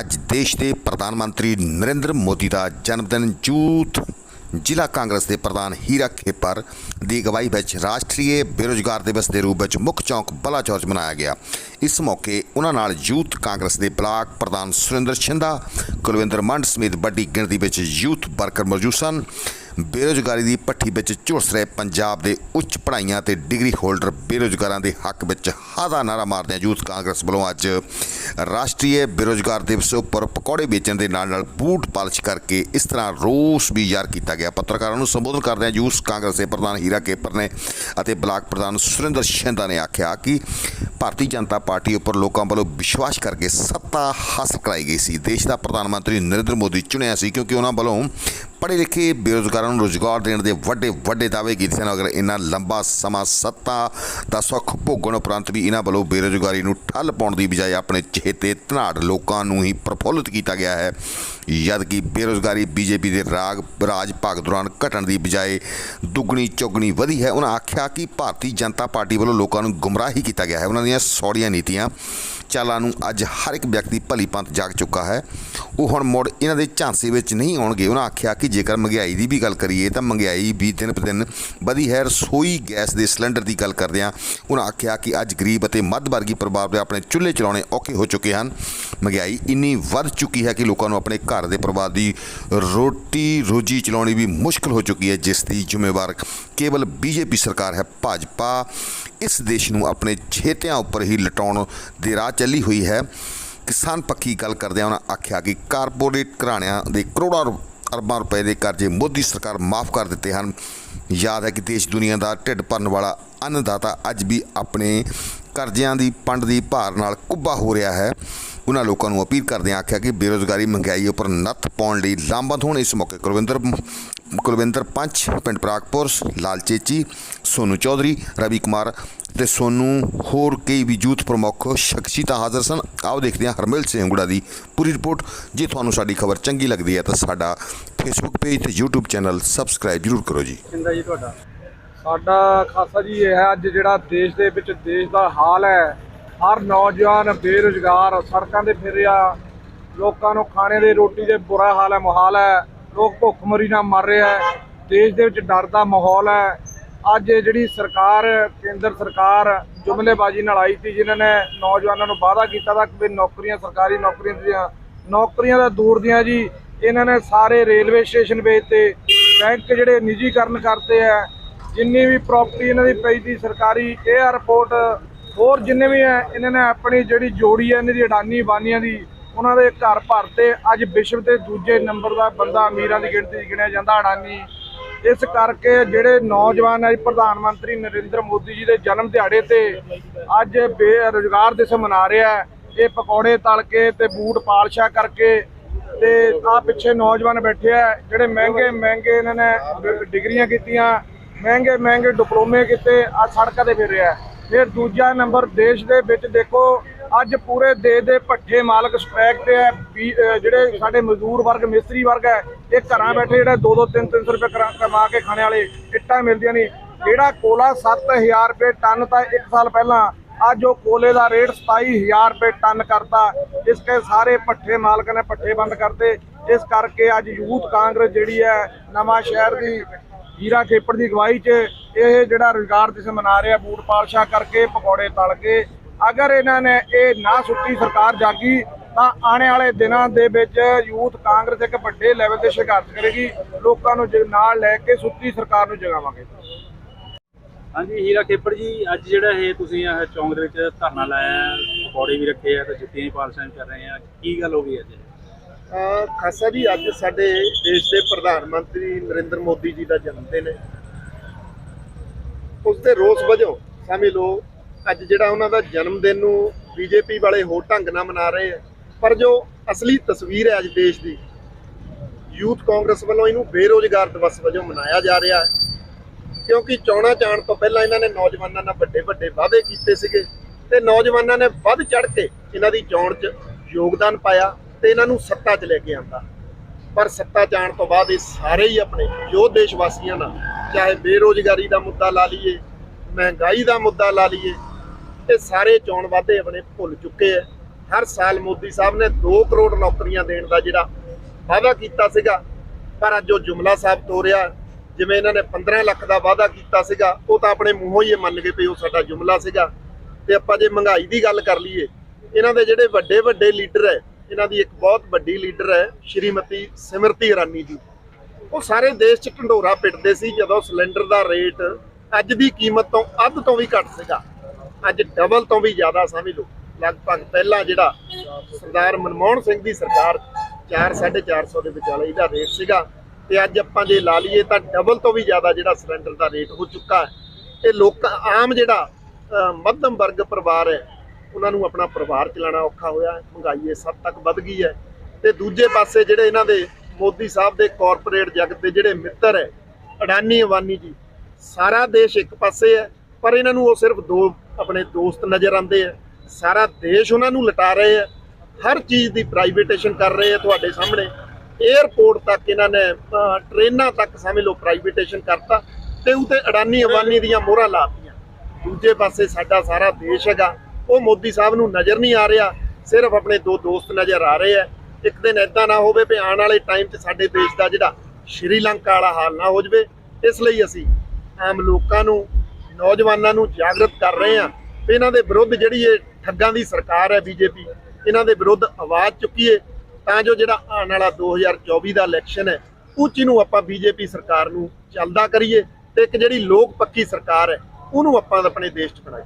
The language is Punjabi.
ਅੱਜ ਦੇਸ਼ ਦੇ ਪ੍ਰਧਾਨ ਮੰਤਰੀ ਨਰਿੰਦਰ ਮੋਦੀ ਦਾ ਜਨਮ ਦਿਨ ਯੂਥ ਜ਼ਿਲ੍ਹਾ ਕਾਂਗਰਸ ਦੇ ਪ੍ਰਧਾਨ ਹੀਰਾ ਖੇਪਰ ਦੀ ਅਗਵਾਈ ਵਿੱਚ ਰਾਸ਼ਟਰੀ ਬੇਰੁਜ਼ਗਾਰ ਦਿਵਸ ਦੇ ਰੂਪ ਵਿੱਚ ਮੁੱਖ ਚੌਂਕ ਬਲਾਚੌਰ 'ਚ ਮਨਾਇਆ ਗਿਆ। ਇਸ ਮੌਕੇ ਉਹਨਾਂ ਨਾਲ ਯੂਥ ਕਾਂਗਰਸ ਦੇ ਬਲਾਕ ਪ੍ਰਧਾਨ ਸੁਰਿੰਦਰ ਛਿੰਦਾ, ਕੁਲਵਿੰਦਰ ਮੰਡ ਸਮੇਤ ਵੱਡੀ ਗਿਣਤੀ ਵਿੱਚ ਯੂਥ ਵਰਕਰ ਮੌਜੂਦ ਸਨ। ਬੇਰੁਜ਼ਗਾਰੀ ਦੀ ਭੱਠੀ ਵਿੱਚ ਝੁਲਸ ਰਹੇ ਪੰਜਾਬ ਦੇ ਉੱਚ ਪੜ੍ਹਾਈਆਂ ਤੇ ਡਿਗਰੀ ਹੋਲਡਰ ਬੇਰੁਜ਼ਗਾਰਾਂ ਦੇ ਹੱਕ ਵਿੱਚ ਹਾਦਾ ਨਾਰਾ ਮਾਰਦਿਆਂ ਯੂਥ ਕਾਂਗਰਸ ਵੱਲੋਂ ਅੱਜ ਰਾਸ਼ਟਰੀ ਬੇਰੁਜ਼ਗਾਰ ਦਿਵਸ ਉੱਪਰ ਪਕੌੜੇ ਵੇਚਣ ਦੇ ਨਾਲ ਨਾਲ ਬੂਟ ਪਾਲਿਸ਼ ਕਰਕੇ ਇਸ ਤਰ੍ਹਾਂ ਰੋਸ ਵੀ ਯਾਰ ਕੀਤਾ ਗਿਆ। ਪੱਤਰਕਾਰਾਂ ਨੂੰ ਸੰਬੋਧਨ ਕਰਦਿਆਂ ਯੂਥ ਕਾਂਗਰਸ ਦੇ ਪ੍ਰਧਾਨ ਹੀਰਾ ਕੇਪਰ ਨੇ ਅਤੇ ਬਲਾਕ ਪ੍ਰਧਾਨ ਸੁਰਿੰਦਰ ਸ਼ਿੰਦਾ ਨੇ ਆਖਿਆ ਕਿ ਭਾਰਤੀ ਜਨਤਾ ਪਾਰਟੀ ਉੱਪਰ ਲੋਕਾਂ ਵੱਲੋਂ ਵਿਸ਼ਵਾਸ ਕਰਕੇ ਸੱਤਾ ਹਾਸਲ ਕਰਾਈ ਗਈ ਸੀ। ਦੇਸ਼ ਦਾ ਪ੍ਰਧਾਨ ਮੰਤਰੀ ਨਰਿੰਦਰ ਮੋਦੀ ਚੁਣਿਆ ਸੀ ਕਿਉਂਕਿ ਉਹਨਾਂ ਵੱਲੋਂ ਪੜ੍ਹੇ ਲਿਖੇ ਬੇਰੁਜ਼ਗਾਰਾਂ ਨੂੰ ਰੋਜ਼ਗਾਰ ਦੇਣ ਦੇ ਵੱਡੇ ਵੱਡੇ ਦਾਅਵੇ ਕੀਤੇ ਸਨ, ਅਗਰ ਇੰਨਾ ਲੰਬਾ ਸਮਾਂ ਸੱਤਾ ਦਾ ਸੁੱਖ ਭੋਗਣ ਉਪਰੰਤ ਵੀ ਇਹਨਾਂ ਵੱਲੋਂ ਬੇਰੁਜ਼ਗਾਰੀ ਨੂੰ ਠੱਲ ਪਾਉਣ ਦੀ ਬਜਾਏ ਆਪਣੇ ਚਹੇਤੇ ਧਨਾੜ ਲੋਕਾਂ ਨੂੰ ਹੀ ਪ੍ਰਫੁੱਲਿਤ ਕੀਤਾ ਗਿਆ ਹੈ। ਜਦ ਕਿ ਬੇਰੁਜ਼ਗਾਰੀ ਬੀਜੇਪੀ ਦੇ ਰਾਗ ਰਾਜ ਭਾਗ ਦੌਰਾਨ ਘਟਣ ਦੀ ਬਜਾਏ ਦੁੱਗਣੀ ਚੌਗਣੀ ਵਧੀ ਹੈ। ਉਹਨਾਂ ਆਖਿਆ ਕਿ ਭਾਰਤੀ ਜਨਤਾ ਪਾਰਟੀ ਵੱਲੋਂ ਲੋਕਾਂ ਨੂੰ ਗੁੰਮਰਾਹੀ ਕੀਤਾ ਗਿਆ ਹੈ। ਉਹਨਾਂ ਦੀਆਂ ਸੌੜੀਆਂ ਨੀਤੀਆਂ ਚਾਲਾਂ ਨੂੰ ਅੱਜ ਹਰ ਇੱਕ ਵਿਅਕਤੀ ਭਲੀ ਪੰਤ ਜਾਗ ਚੁੱਕਾ ਹੈ। ਉਹ ਹੁਣ ਮੁੜ ਇਹਨਾਂ ਦੇ ਝਾਂਸੇ ਵਿੱਚ ਨਹੀਂ ਆਉਣਗੇ। ਉਹਨਾਂ ਆਖਿਆ ਕਿ ਜੇਕਰ ਮਹਿੰਗਾਈ ਦੀ ਵੀ ਗੱਲ ਕਰੀਏ ਤਾਂ ਮਹਿੰਗਾਈ ਵੀ ਦਿਨ ਪ ਦਿਨ ਵਧੀ ਹੈ। ਰਸੋਈ ਗੈਸ ਦੇ ਸਿਲੰਡਰ ਦੀ ਗੱਲ ਕਰਦੇ ਹਾਂ। ਉਹਨਾਂ ਆਖਿਆ ਕਿ ਅੱਜ ਗਰੀਬ ਅਤੇ ਮੱਧ ਵਰਗੀ ਪਰਿਵਾਰ ਦੇ ਆਪਣੇ ਚੁੱਲ੍ਹੇ ਚਲਾਉਣੇ ਔਖੇ ਹੋ ਚੁੱਕੇ ਹਨ। ਮਹਿੰਗਾਈ ਇੰਨੀ ਵੱਧ ਚੁੱਕੀ ਹੈ ਕਿ ਲੋਕਾਂ ਨੂੰ ਆਪਣੇ ਘਰ ਦੇ ਪਰਿਵਾਰ ਦੀ ਰੋਟੀ ਰੋਜੀ ਚਲਾਉਣੀ ਵੀ ਮੁਸ਼ਕਲ ਹੋ ਚੁੱਕੀ ਹੈ, ਜਿਸ ਦੀ ਜ਼ਿੰਮੇਵਾਰ ਕੇਵਲ ਬੀਜੇਪੀ ਸਰਕਾਰ ਹੈ। ਭਾਜਪਾ ਇਸ ਦੇਸ਼ ਨੂੰ ਆਪਣੇ ਛੇਤਿਆਂ ਉੱਪਰ ਹੀ ਲਟਾਉਣ ਦੇ ਰਾਹ ਚੱਲੀ ਹੋਈ ਹੈ। ਕਿਸਾਨ ਪੱਖੀ ਗੱਲ ਕਰਦਿਆਂ ਉਹਨਾਂ ਆਖਿਆ ਕਿ ਕਾਰਪੋਰੇਟ ਘਰਾਣਿਆਂ ਦੇ ਕਰੋੜਾਂ ਰੁ- ਅਰਬਾਂ ਰੁਪਏ ਦੇ ਕਰਜ਼ੇ ਮੋਦੀ ਸਰਕਾਰ ਮਾਫ ਕਰ ਦਿੱਤੇ ਹਨ। ਯਾਦ ਹੈ ਕਿ ਦੇਸ਼ ਦੁਨੀਆ ਦਾ ਢਿੱਡ ਭਰਨ ਵਾਲਾ ਅੰਨਦਾਤਾ ਅੱਜ ਵੀ ਆਪਣੇ ਕਰਜ਼ਿਆਂ ਦੀ ਪੰਡ ਦੀ ਭਾਰ ਨਾਲ ਕੁੱਬਾ ਹੋ ਰਿਹਾ ਹੈ। ਉਹਨਾਂ ਲੋਕਾਂ ਨੂੰ ਅਪੀਲ ਕਰਦਿਆਂ ਆਖਿਆ ਕਿ ਬੇਰੋਜ਼ਗਾਰੀ ਮਹਿੰਗਾਈ ਉੱਪਰ ਨੱਥ ਪਾਉਣ ਲਈ ਲਾਮਬੰਦ ਹੋਣ ਇਸ ਮੌਕੇ ਕੁਲਵਿੰਦਰ ਕੁਲਵਿੰਦਰ ਪੰਚ, ਪਿੰਡ ਪ੍ਰਾਗਪੁਰ, ਲਾਲ ਚੇਚੀ, ਸੋਨੂ ਚੌਧਰੀ, ਰਵੀ ਕੁਮਾਰ ਤੇ ਸੋਨੂ ਹੋਰ ਕਈ ਵੀ ਯੂਥ ਪ੍ਰਮੁੱਖ ਸ਼ਖਸੀਅਤਾਂ ਹਾਜ਼ਰ ਸਨ। ਆਓ ਦੇਖਦੇ ਹਾਂ ਹਰਮਿਲ ਸਿੰਘ ਹੰਗੂੜਾ ਦੀ ਪੂਰੀ ਰਿਪੋਰਟ। ਜੇ ਤੁਹਾਨੂੰ ਸਾਡੀ ਖਬਰ ਚੰਗੀ ਲੱਗਦੀ ਹੈ ਤਾਂ ਸਾਡਾ ਫੇਸਬੁੱਕ ਪੇਜ ਤੇ YouTube ਚੈਨਲ ਸਬਸਕ੍ਰਾਈਬ ਜ਼ਰੂਰ ਕਰੋ ਜੀ। ਕਿੰਦਾ ਜੀ ਤੁਹਾਡਾ? ਸਾਡਾ ਖਾਸਾ ਜੀ ਇਹ ਹੈ, ਅੱਜ ਜਿਹੜਾ ਦੇਸ਼ ਦੇ ਵਿੱਚ ਦੇਸ਼ ਦਾ ਹਾਲ ਹੈ, ਹਰ ਨੌਜਵਾਨ ਬੇਰੁਜ਼ਗਾਰ, ਸੜਕਾਂ ਤੇ ਫਿਰਿਆ, ਲੋਕਾਂ ਨੂੰ ਖਾਣੇ ਦੇ ਰੋਟੀ ਦੇ ਬੁਰਾ ਹਾਲ ਹੈ, ਮੁਹਾਲ ਹੈ। ਲੋਕ ਭੁੱਖਮਰੀ ਨਾਲ ਮਰ ਰਿਹਾ ਹੈ। ਦੇਸ਼ ਦੇ ਵਿੱਚ ਡਰ ਦਾ ਮਾਹੌਲ ਹੈ। ਅੱਜ ਜਿਹੜੀ ਸਰਕਾਰ, ਕੇਂਦਰ ਸਰਕਾਰ ਜੁਮਲੇਬਾਜ਼ੀ ਨਾਲ ਆਈ ਸੀ, ਜਿਨ੍ਹਾਂ ਨੇ ਨੌਜਵਾਨਾਂ ਨੂੰ ਵਾਅਦਾ ਕੀਤਾ ਤਾਂ ਕਿ ਵੀ ਨੌਕਰੀਆਂ, ਸਰਕਾਰੀ ਨੌਕਰੀਆਂ ਦੀਆਂ, ਨੌਕਰੀਆਂ ਦਾ ਦੂਰ ਦੀਆਂ ਜੀ। ਇਹਨਾਂ ਨੇ ਸਾਰੇ ਰੇਲਵੇ ਸਟੇਸ਼ਨ ਵੇਚਤੇ, ਬੈਂਕ ਜਿਹੜੇ ਨਿੱਜੀਕਰਨ ਕਰਤੇ ਆ ਜਿੰਨੀ ਵੀ ਪ੍ਰਾਪਰਟੀ ਇਹਨਾਂ ਦੀ ਪਈ ਸੀ, ਸਰਕਾਰੀ 에ਅਰਪੋਰਟ ਹੋਰ ਜਿੰਨੇ ਵੀ ਹੈ, ਇਹਨਾਂ ਨੇ ਆਪਣੀ ਜਿਹੜੀ ਜੋੜੀ ਹੈ, ਇਹਨਾਂ ਦੀ ਅਡਾਨੀ ਬਾਨੀਆਂ ਦੀ ਉਹਨਾਂ ਦੇ ਘਰ ਭਰਤੇ ਅੱਜ ਵਿਸ਼ਵ ਦੇ ਦੂਜੇ ਨੰਬਰ ਦਾ ਬੰਦਾ ਅਮੀਰਾਂ ਦੀ ਗਿਣਤੀ 'ਚ ਗਿਣਿਆ ਜਾਂਦਾ, ਅਡਾਨੀ। ਇਸ ਕਰਕੇ ਜਿਹੜੇ ਨੌਜਵਾਨ ਅੱਜ ਪ੍ਰਧਾਨ ਮੰਤਰੀ ਨਰਿੰਦਰ ਮੋਦੀ ਜੀ ਦੇ ਜਨਮ ਦਿਹਾੜੇ ਤੇ ਅੱਜ ਬੇਰੁਜ਼ਗਾਰ ਦਿਵਸ ਮਨਾ ਰਿਹਾ ਇਹ ਪਕੌੜੇ ਤਲ ਕੇ ਤੇ ਬੂਟ ਪਾਲਸ਼ਾ ਕਰਕੇ ਤੇ ਆ ਪਿੱਛੇ ਨੌਜਵਾਨ ਬੈਠੇ ਆ, ਜਿਹੜੇ ਮਹਿੰਗੇ ਮਹਿੰਗੇ ਇਹਨਾਂ ਨੇ ਡਿਗਰੀਆਂ ਕੀਤੀਆਂ, ਮਹਿੰਗੇ ਮਹਿੰਗੇ ਡਿਪਲੋਮੇ ਕੀਤੇ ਆ ਸੜਕਾਂ ਤੇ ਫਿਰ ਰਿਹਾ ਫਿਰ ਦੂਜਾ ਨੰਬਰ, ਦੇਸ਼ ਦੇ ਵਿੱਚ ਦੇਖੋ ਅੱਜ ਪੂਰੇ ਦੇਸ਼ ਦੇ ਭੱਠੇ ਮਾਲਕ ਸਟ੍ਰੈਕ ਤੇ ਹੈ ਜਿਹੜੇ ਸਾਡੇ ਮਜ਼ਦੂਰ ਵਰਗ ਮਿਸਤਰੀ ਵਰਗ ਹੈ ਇਹ ਘਰਾਂ ਬੈਠੇ ਜਿਹੜਾ 2-2 3-300 ਰੁਪਏ ਕਮਾ ਕੇ ਖਾਣੇ ਵਾਲੇ ਇੱਟਾਂ ਮਿਲਦੀਆਂ ਨਹੀਂ। ਜਿਹੜਾ ਕੋਲਾ 7000 ਰੁਪਏ ਟਨ ਤਾਂ 1 ਸਾਲ ਪਹਿਲਾਂ ਅੱਜ ਉਹ ਕੋਲੇ ਦਾ ਰੇਟ 27000 ਰੁਪਏ ਟਨ ਕਰਤਾ। ਇਸ ਕੇ ਸਾਰੇ ਪੱਠੇ ਮਾਲਕ ਨੇ ਪੱਠੇ ਬੰਦ ਕਰਤੇ। ਇਸ ਕਰਕੇ ਅੱਜ ਯੂਥ ਕਾਂਗਰਸ ਜਿਹੜੀ ਹੈ ਨਵਾਂ ਸ਼ਹਿਰ ਦੀ ਹੀਰਾ ਖੇਪੜ ਦੀ ਅਗਵਾਈ 'ਚ ਇਹ ਜਿਹੜਾ ਰੁਜ਼ਗਾਰ ਦਿਵਸ ਮਨਾ ਰਿਹਾ ਬੂਟ ਪਾਲਸ਼ਾ ਕਰਕੇ ਪਕੌੜੇ ਤਲ ਕੇ ਅਗਰ ਇਹਨਾਂ ਨੇ ਇਹ ਨਾ ਸੁੱਤੀ ਸਰਕਾਰ ਜਾਗੀ ਤਾਂ ਆਉਣ ਵਾਲੇ ਦਿਨਾਂ ਦੇ ਵਿੱਚ ਯੂਥ ਕਾਂਗਰਸ ਇੱਕ ਵੱਡੇ ਲੈਵਲ ਤੇ ਸੰਘਰਸ਼ ਕਰੇਗੀ। ਲੋਕਾਂ ਨੂੰ ਨਾਲ ਲੈ ਕੇ ਸੁੱਤੀ ਸਰਕਾਰ ਨੂੰ ਜਗਾਵਾਂਗੇ। ਹਾਂਜੀ ਹੀਰਾ ਖੇਪੜ ਜੀ ਅੱਜ ਜਿਹੜਾ ਇਹ ਤੁਸੀਂ ਇਹ ਚੌਂਕ ਦੇ ਵਿੱਚ ਧਰਨਾ ਲਾਇਆ ਹੈ, ਪਕੌੜੇ ਵੀ ਰੱਖੇ ਆ ਤੇ ਜੁੱਤੀਆਂ ਵੀ ਪਾਲਸਾਂ ਕਰ ਰਹੇ ਆ। ਕੀ ਗੱਲ ਹੋ ਗਈ ਅੱਜ? ਖਾਸਾ ਜੀ ਅੱਜ ਸਾਡੇ ਦੇਸ਼ ਦੇ ਪ੍ਰਧਾਨ ਮੰਤਰੀ ਨਰਿੰਦਰ ਮੋਦੀ ਜੀ ਦਾ ਜਨਮ ਦਿਨ ਹੈ। ਉਸ ਦੇ ਰੋਸ ਵਜੋਂ ਸਮਝ ਲਓ ਅੱਜ ਜਿਹੜਾ ਉਹਨਾਂ ਦਾ ਜਨਮ ਦਿਨ ਨੂੰ ਬੀਜੇਪੀ ਵਾਲੇ ਹੋਰ ਢੰਗ ਨਾਲ ਮਨਾ ਰਹੇ ਆ, ਪਰ ਜੋ ਅਸਲੀ ਤਸਵੀਰ ਹੈ ਅੱਜ ਦੇਸ਼ ਦੀ, ਯੂਥ ਕਾਂਗਰਸ ਵੱਲੋਂ ਇਹਨੂੰ ਬੇਰੋਜ਼ਗਾਰ ਦਿਵਸ ਵਜੋਂ ਮਨਾਇਆ ਜਾ ਰਿਹਾ ਹੈ। ਕਿਉਂਕਿ ਚੋਣਾਂ ਜਾਣ ਤੋਂ ਪਹਿਲਾਂ ਇਹਨਾਂ ਨੇ ਨੌਜਵਾਨਾਂ ਨਾਲ ਵੱਡੇ ਵੱਡੇ ਵਾਅਦੇ ਕੀਤੇ ਸੀਗੇ ਤੇ ਨੌਜਵਾਨਾਂ ਨੇ ਵੱਧ ਚੜ ਕੇ ਇਹਨਾਂ ਦੀ ਚੋਣ 'ਚ ਯੋਗਦਾਨ ਪਾਇਆ ਤੇ ਇਹਨਾਂ ਨੂੰ ਸੱਤਾ 'ਚ ਲੈ ਕੇ ਆਂਦਾ। ਪਰ ਸੱਤਾ ਜਾਣ ਤੋਂ ਬਾਅਦ ਇਹ ਸਾਰੇ ਹੀ ਆਪਣੇ ਜੋ ਦੇਸ਼ ਵਾਸੀਆਂ ਨਾਲ, ਚਾਹੇ ਬੇਰੋਜ਼ਗਾਰੀ ਦਾ ਮੁੱਦਾ ਲਾ ਲਈਏ, ਮਹਿੰਗਾਈ ਦਾ ਮੁੱਦਾ ਲਾ ਲਈਏ ਇਹ ਸਾਰੇ ਚੋਣ ਵਾਅਦੇ ਆਪਣੇ ਭੁੱਲ ਚੁੱਕੇ ਐ ਹਰ ਸਾਲ ਮੋਦੀ ਸਾਹਿਬ ਨੇ 2 ਕਰੋੜ ਨੌਕਰੀਆਂ ਦੇਣ ਦਾ ਜਿਹੜਾ ਵਾਅਦਾ ਕੀਤਾ ਸੀਗਾ, ਪਰ ਅੱਜ ਉਹ ਜੁਮਲਾ ਸਾਬਤ ਹੋ ਰਿਹਾ ਜਿਵੇਂ ਇਹਨਾਂ ਨੇ 15 ਲੱਖ ਦਾ ਵਾਅਦਾ ਕੀਤਾ ਸੀਗਾ, ਉਹ ਤਾਂ ਆਪਣੇ ਮੂੰਹੋਂ ਹੀ ਮੰਨ ਗਏ ਵੀ ਉਹ ਸਾਡਾ ਜੁਮਲਾ ਸੀਗਾ। ਤੇ ਆਪਾਂ ਜੇ ਮਹਿੰਗਾਈ ਦੀ ਗੱਲ ਕਰ ਲਈਏ, ਇਹਨਾਂ ਦੇ ਜਿਹੜੇ ਵੱਡੇ ਵੱਡੇ ਲੀਡਰ ਹੈ, ਇਹਨਾਂ ਦੀ ਇੱਕ ਬਹੁਤ ਵੱਡੀ ਲੀਡਰ ਹੈ ਸ਼੍ਰੀਮਤੀ ਸਿਮਰਤੀ ਇਰਾਨੀ ਜੀ। ਉਹ ਸਾਰੇ ਦੇਸ਼ 'ਚ ਢੰਡੋਰਾ ਪਿੱਟਦੇ ਸੀ, ਜਦੋਂ ਸਿਲੰਡਰ ਦਾ ਰੇਟ ਅੱਜ ਦੀ ਕੀਮਤ ਤੋਂ ਅੱਧ ਤੋਂ ਵੀ ਘੱਟ ਸੀਗਾ। ਅੱਜ ਡਬਲ ਤੋਂ ਵੀ ਜ਼ਿਆਦਾ ਸਮਝ ਲਓ। ਲਗਭਗ ਪਹਿਲਾਂ ਜਿਹੜਾ, ਸਰਦਾਰ ਮਨਮੋਹਨ ਸਿੰਘ ਦੀ ਸਰਕਾਰ 4 450 ਦੇ ਵਿਚਾਲੇ ਇਹਦਾ ਰੇਟ ਸੀਗਾ। ਤੇ ਅੱਜ ਆਪਾਂ ਜੇ ਲਾ ਲਈਏ ਤਾਂ ਡਬਲ ਤੋਂ ਵੀ ਜ਼ਿਆਦਾ ਜਿਹੜਾ ਸਿਲੰਡਰ ਦਾ ਰੇਟ ਹੋ ਚੁੱਕਾ ਹੈ। ਇਹ ਲੋਕ ਆਮ ਜਿਹੜਾ ਮੱਧਮ ਵਰਗ ਪਰਿਵਾਰ ਹੈ, ਉਹਨਾਂ ਨੂੰ ਆਪਣਾ ਪਰਿਵਾਰ ਚਲਾਉਣਾ ਔਖਾ ਹੋਇਆ ਮਹਿੰਗਾਈ ਇਸ ਹੱਦ ਤੱਕ ਵੱਧ ਗਈ ਹੈ। ਤੇ ਦੂਜੇ ਪਾਸੇ ਜਿਹੜੇ ਇਹਨਾਂ ਦੇ ਮੋਦੀ ਸਾਹਿਬ ਦੇ ਕਾਰਪੋਰੇਟ ਜਗਤ ਦੇ ਜਿਹੜੇ ਮਿੱਤਰ ਹੈ ਅਡਾਨੀ ਅਵਾਨੀ ਜੀ, ਸਾਰਾ ਦੇਸ਼ ਇੱਕ ਪਾਸੇ ਹੈ, ਪਰ ਇਹਨਾਂ ਨੂੰ ਉਹ ਸਿਰਫ ਦੋ ਆਪਣੇ ਦੋਸਤ ਨਜ਼ਰ ਆਉਂਦੇ ਆ। ਸਾਰਾ ਦੇਸ਼ ਉਹਨਾਂ ਨੂੰ ਲਟਾ ਰਹੇ ਆ। ਹਰ ਚੀਜ਼ ਦੀ ਪ੍ਰਾਈਵੇਟੇਸ਼ਨ ਕਰ ਰਹੇ ਆ ਤੁਹਾਡੇ ਸਾਹਮਣੇ। 에ਅਰਪੋਰਟ ਤੱਕ ਇਹਨਾਂ ਨੇ ਅਹ, ਟ੍ਰੇਨਾਂ ਤੱਕ ਸਮਝ ਲਓ ਪ੍ਰਾਈਵੇਟੇਸ਼ਨ ਕਰਤਾ ਤੇ ਉਤੇ ਅਡਾਨੀ ਅਵਾਨੀ ਦੀਆਂ ਮੋਹਰਾਂ ਲਾਤੀਆਂ ਦੂਜੇ ਪਾਸੇ ਸਾਡਾ ਸਾਰਾ ਦੇਸ਼ ਹੈਗਾ। ਉਹ ਮੋਦੀ ਸਾਹਿਬ ਨੂੰ ਨਜ਼ਰ ਨਹੀਂ ਆ ਰਿਹਾ। ਸਿਰਫ ਆਪਣੇ ਦੋ ਦੋਸਤ ਨਜ਼ਰ ਆ ਰਹੇ ਆ। ਇੱਕ ਦਿਨ ਐਦਾਂ ਨਾ ਹੋਵੇ ਵੀ ਆਉਣ ਵਾਲੇ ਟਾਈਮ 'ਚ ਸਾਡੇ ਦੇਸ਼ ਦਾ ਜਿਹੜਾ ਸ਼੍ਰੀਲੰਕਾ ਵਾਲਾ ਹਾਲ ਨਾ ਹੋ ਜਾਵੇ। ਇਸ ਲਈ ਅਸੀਂ ਆਮ ਲੋਕਾਂ ਨੂੰ ਨੌਜਵਾਨਾਂ ਨੂੰ ਜਾਗਰਤ ਕਰ ਰਹੇ ਹਾਂ ਇਹਨਾਂ ਦੇ ਵਿਰੁੱਧ ਜਿਹੜੀ ਇਹ ਠੱਗਾਂ ਦੀ ਸਰਕਾਰ ਹੈ ਬੀਜੇਪੀ, ਇਹਨਾਂ ਦੇ ਵਿਰੁੱਧ ਆਵਾਜ਼ ਚੁੱਕੀਏ ਤਾਂ ਜੋ ਜਿਹੜਾ ਆਉਣ ਵਾਲਾ 2024 ਦਾ ਇਲੈਕਸ਼ਨ ਹੈ ਉਹ 'ਚ ਨੂੰ ਆਪਾਂ ਬੀਜੇਪੀ ਸਰਕਾਰ ਨੂੰ ਚੱਲਦਾ ਕਰੀਏ ਤੇ ਇੱਕ ਜਿਹੜੀ ਲੋਕ ਪੱਕੀ ਸਰਕਾਰ ਹੈ, ਉਹਨੂੰ ਆਪਾਂ ਆਪਣੇ ਦੇਸ਼ 'ਚ ਬਣਾਈਏ।